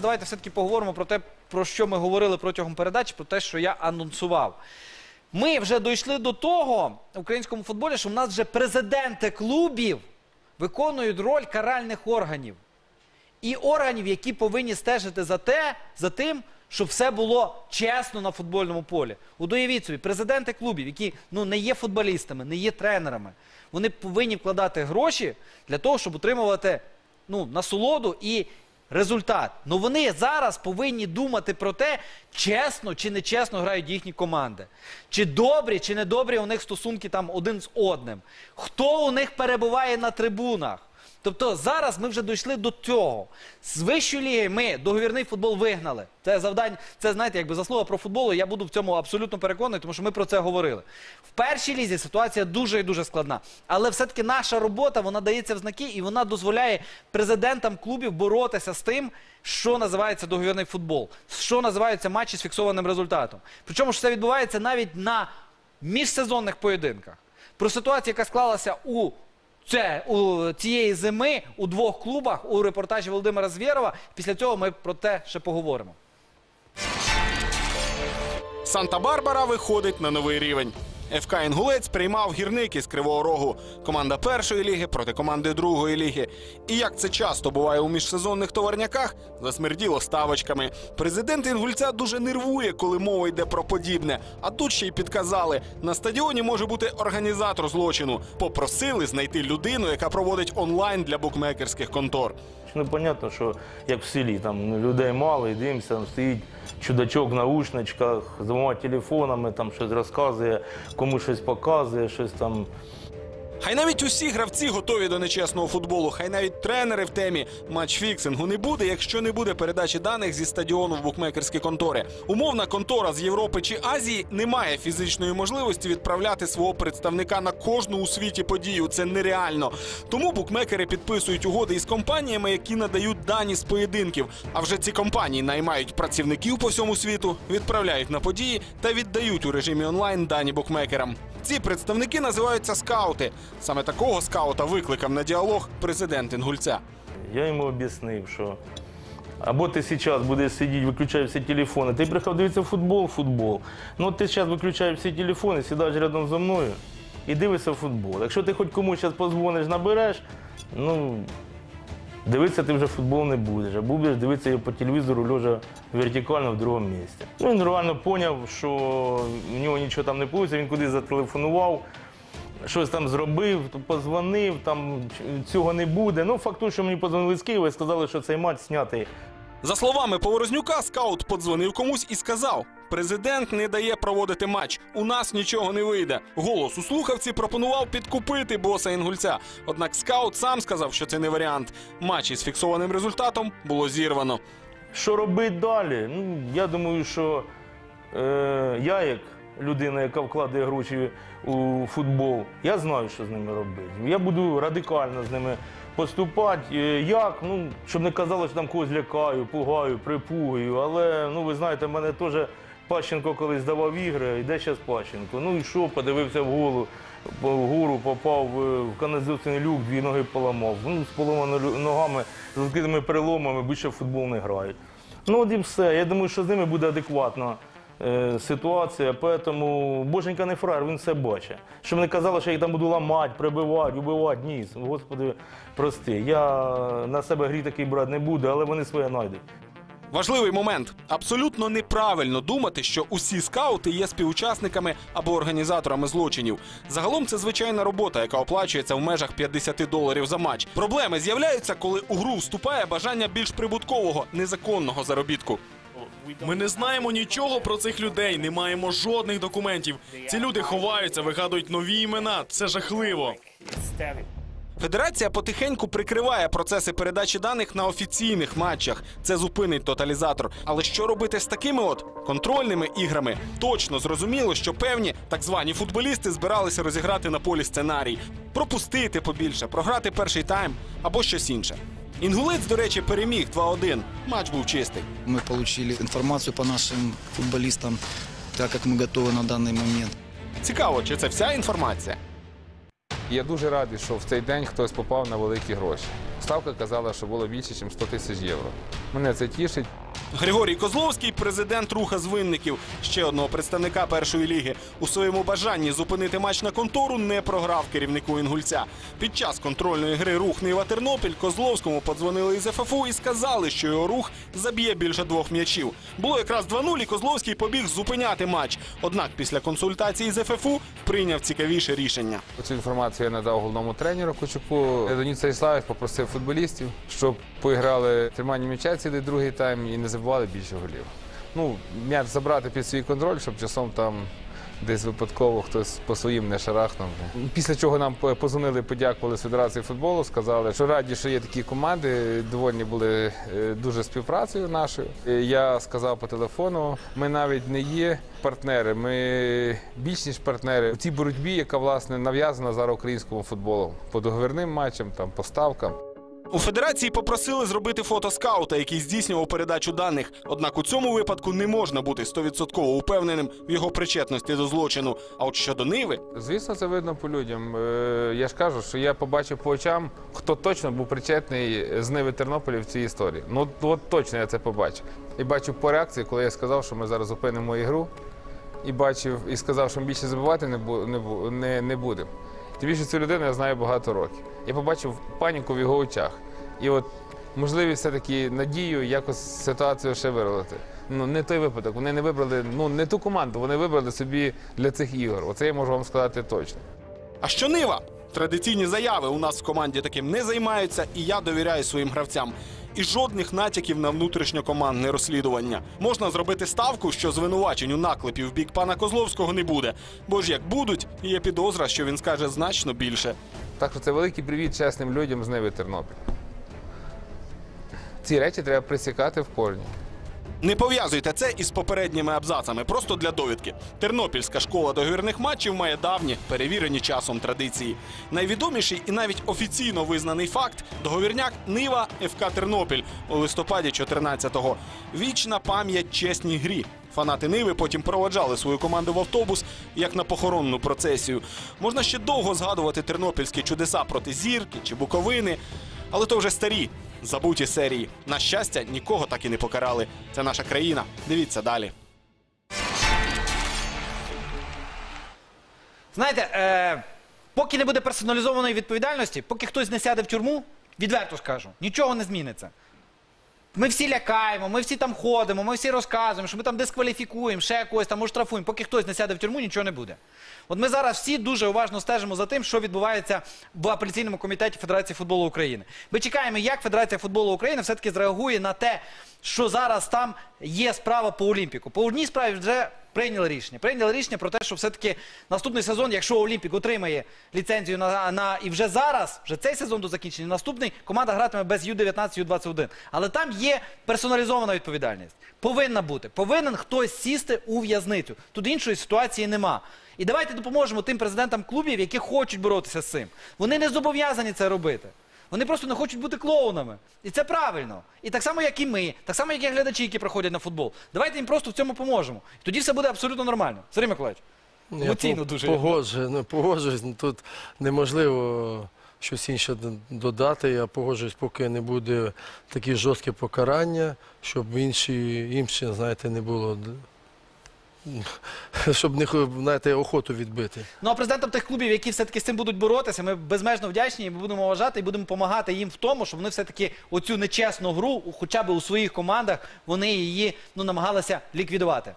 Давайте все-таки поговоримо про те, про що ми говорили протягом передачі, про те, що я анонсував. Ми вже дійшли до того в українському футболі, що в нас вже президенти клубів виконують роль каральних органів. І органів, які повинні стежити за те, за тим, щоб все було чесно на футбольному полі. От уявіть собі, президенти клубів, які ну, не є футболістами, не є тренерами, вони повинні вкладати гроші для того, щоб отримувати ну, насолоду і результат. Ну вони зараз повинні думати про те, чесно чи нечесно грають їхні команди. Чи добрі, чи недобрі у них стосунки там один з одним. Хто у них перебуває на трибунах. Тобто зараз ми вже дійшли до цього. З вищої ліги ми договірний футбол вигнали. Це завдання, це знаєте, якби заслуга про футболу. Я буду в цьому абсолютно переконаний, тому що ми про це говорили. В першій лізі ситуація дуже і дуже складна. Але все-таки наша робота вона дається в знаки і вона дозволяє президентам клубів боротися з тим, що називається договірний футбол, що називаються матчі з фіксованим результатом. Причому ж це відбувається навіть на міжсезонних поєдинках. Про ситуацію, яка склалася у це у цієї зими у двох клубах у репортажі Володимира Звєрова. Після цього ми про те ще поговоримо. Санта-Барбара виходить на новий рівень. ФК Інгулець приймав гірник із Кривого Рогу. Команда першої ліги проти команди другої ліги. І як це часто буває у міжсезонних товарняках, засмерділо ставочками. Президент Інгульця дуже нервує, коли мова йде про подібне. А тут ще й підказали: на стадіоні може бути організатор злочину. Попросили знайти людину, яка проводить онлайн для букмекерських контор. Ну, понятно, що як в селі, там людей мало, і дивимося, там стоїть чудачок в наушничках, з двома телефонами, там щось розказує, комусь щось показує, щось там. Хай навіть усі гравці готові до нечесного футболу, хай навіть тренери в темі матч фіксингу не буде, якщо не буде передачі даних зі стадіону в букмекерські контори. Умовна контора з Європи чи Азії не має фізичної можливості відправляти свого представника на кожну у світі подію. Це нереально. Тому букмекери підписують угоди із компаніями, які надають дані з поєдинків. А вже ці компанії наймають працівників по всьому світу, відправляють на події та віддають у режимі онлайн дані букмекерам. Ці представники називаються скаути. Саме такого скаута викликав на діалог президент Інгульця. Я йому об'яснив, що або ти зараз будеш сидіти, виключаєш всі телефони. Ти приїхав дивитися футбол, футбол. Ну ти зараз виключаєш всі телефони, сідаєш рядом зі мною і дивишся футбол. Якщо ти хоч комусь зараз позвониш, набереш, ну дивитися ти вже футбол не будеш, а будеш дивитися його по телевізору, лежа вертикально в другому місці. Ну він реально зрозумів, що в нього нічого там не вийде, він кудись зателефонував щось там зробив, позвонив, там цього не буде. Ну, факт що мені позвонили з Києва і сказали, що цей матч знятий. За словами Поворознюка, скаут подзвонив комусь і сказав: президент не дає проводити матч. У нас нічого не вийде. Голос у слухавці пропонував підкупити боса інгульця. Однак скаут сам сказав, що це не варіант. Матч із фіксованим результатом було зірвано. Що робити далі? Ну, я думаю, що е, я, як людина, яка вкладає гроші у футбол, я знаю, що з ними робити. Я буду радикально з ними поступати. Е, Як? Ну, щоб не казали, що там когось лякаю, пугаю, припугую. Але ну, ви знаєте, мене теж Пащенко колись давав ігри, йде зараз Пащенко. Ну і що, подивився вгору, вгору попав е, в каналізаційний люк, дві ноги поламав. Ну, з поламаними ногами, з відкритими переломами більше в футбол не грають. Ну от і все. Я думаю, що з ними буде адекватна е, ситуація. Тому Боженька не фраєр, він все бачить. Щоб не казали, що я їх там буду ламати, прибивати, убивати. Ні, Господи, прости. Я на себе гріх такий брати не буду, але вони своє знайдуть. Важливий момент. Абсолютно неправильно думати, що усі скаути є співучасниками або організаторами злочинів. Загалом це звичайна робота, яка оплачується в межах 50 доларів за матч. Проблеми з'являються, коли у гру вступає бажання більш прибуткового незаконного заробітку. Ми не знаємо нічого про цих людей, не маємо жодних документів. Ці люди ховаються, вигадують нові імена. Це жахливо. Федерація потихеньку прикриває процеси передачі даних на офіційних матчах. Це зупинить тоталізатор. Але що робити з такими от контрольними іграми? Точно зрозуміло, що певні так звані футболісти збиралися розіграти на полі сценарій, пропустити побільше, програти перший тайм або щось інше. Інгулець, до речі, переміг 2-1. Матч був чистий. Мы получили информацию по нашим футболистам, так как мы готовы на данный момент. Цікаво, чи це вся інформація? Я дуже радий, що в цей день хтось попав на великі гроші. Ставка казала, що було більше, ніж 100 тисяч євро. Мене це тішить. Григорій Козловський, президент руха з винників, ще одного представника першої ліги. У своєму бажанні зупинити матч на контору не програв керівнику інгульця. Під час контрольної гри рух Нива Тернопіль Козловському подзвонили із ФФУ і сказали, що його рух заб'є більше двох м'ячів. Було якраз 2-0, і Козловський побіг зупиняти матч. Однак після консультації з ФФУ прийняв цікавіше рішення. Цю інформацію я надав головному тренеру Кучуку. Леонід Станіславович попросив футболістів, щоб поіграли тримання м'яча цілий другий тайм і не забували більше голів. Ну, м'яч забрати під свій контроль, щоб часом там десь випадково хтось по своїм не шарахнув. Після чого нам позвонили, подякували з Федерації футболу, сказали, що раді, що є такі команди, довольні були е, дуже співпрацею нашою. Е, Я сказав по телефону, ми навіть не є партнери, ми більш ніж партнери в цій боротьбі, яка власне нав'язана зараз українському футболу по договірним матчам, там по ставкам. У федерації попросили зробити фото скаута, який здійснював передачу даних. Однак у цьому випадку не можна бути стовідсотково упевненим в його причетності до злочину. А от щодо Ниви, Звісно, це видно по людям. Е, Я ж кажу, що я побачив по очам, хто точно був причетний з Ниви Тернополя в цій історії. Ну от точно я це побачив. І бачив по реакції, коли я сказав, що ми зараз зупинимо ігру, і бачив, і сказав, що ми більше забивати не, не, не будемо. Тим більше цю людину я знаю багато років. Я побачив паніку в його очах. І от можливість все-таки надію якось ситуацію ще виролити. Ну, не той випадок. Вони не вибрали, ну не ту команду, вони вибрали собі для цих ігор. Оце я можу вам сказати точно. а що Нива? Традиційні заяви у нас в команді таким не займаються, і я довіряю своїм гравцям. І жодних натяків на внутрішньокомандне розслідування. Можна зробити ставку, що звинувачень у наклепі в бік пана Козловського не буде. Бо ж як будуть, є підозра, що він скаже значно більше. Так що це великий привіт чесним людям з Ниви Тернопіль. Ці речі треба присікати в корні. Не пов'язуйте це із попередніми абзацами, просто для довідки. Тернопільська школа договірних матчів має давні, перевірені часом традиції. Найвідоміший і навіть офіційно визнаний факт договірняк Нива ФК Тернопіль у листопаді 14-го. Вічна пам'ять чесній грі. Фанати Ниви потім проводжали свою команду в автобус як на похоронну процесію. Можна ще довго згадувати тернопільські чудеса проти зірки чи буковини, але то вже старі, забуті серії. На щастя, нікого так і не покарали. Це наша країна. Дивіться далі. Знаєте, е, поки не буде персоналізованої відповідальності, поки хтось не сяде в тюрму, відверто скажу, нічого не зміниться. Ми всі лякаємо, ми всі там ходимо, ми всі розказуємо, що ми там дискваліфікуємо, ще когось там оштрафуємо. Поки хтось не сяде в тюрму, нічого не буде. От ми зараз всі дуже уважно стежимо за тим, що відбувається в апеляційному комітеті Федерації футболу України. Ми чекаємо, як Федерація футболу України все-таки зреагує на те, що зараз там є справа по Олімпіку. По одній справі вже прийняли рішення. Прийняли рішення про те, що все-таки наступний сезон, якщо Олімпік отримає ліцензію на, на і вже зараз, вже цей сезон до закінчення, наступний команда гратиме без Ю-19, Ю-21. Але там є персоналізована відповідальність. Повинна бути. Повинен хтось сісти у в'язницю. Тут іншої ситуації нема. І давайте допоможемо тим президентам клубів, які хочуть боротися з цим. Вони не зобов'язані це робити. Вони просто не хочуть бути клоунами. І це правильно. І так само, як і ми, так само, як і глядачі, які приходять на футбол. Давайте їм просто в цьому поможемо. І тоді все буде абсолютно нормально. Сергій Миколаївич. Емоційно дуже. Погоджую, ну, погоджуюсь. Ну, Тут неможливо щось інше додати. Я погоджуюсь, поки не буде такі жорсткі покарання, щоб інші, інші знаєте, не було. Щоб не знаєте, охоту відбити. Ну а президентам тих клубів, які все-таки з цим будуть боротися, ми безмежно вдячні і ми будемо вважати і будемо допомагати їм в тому, щоб вони все-таки оцю нечесну гру, хоча б у своїх командах, вони її ну, намагалися ліквідувати.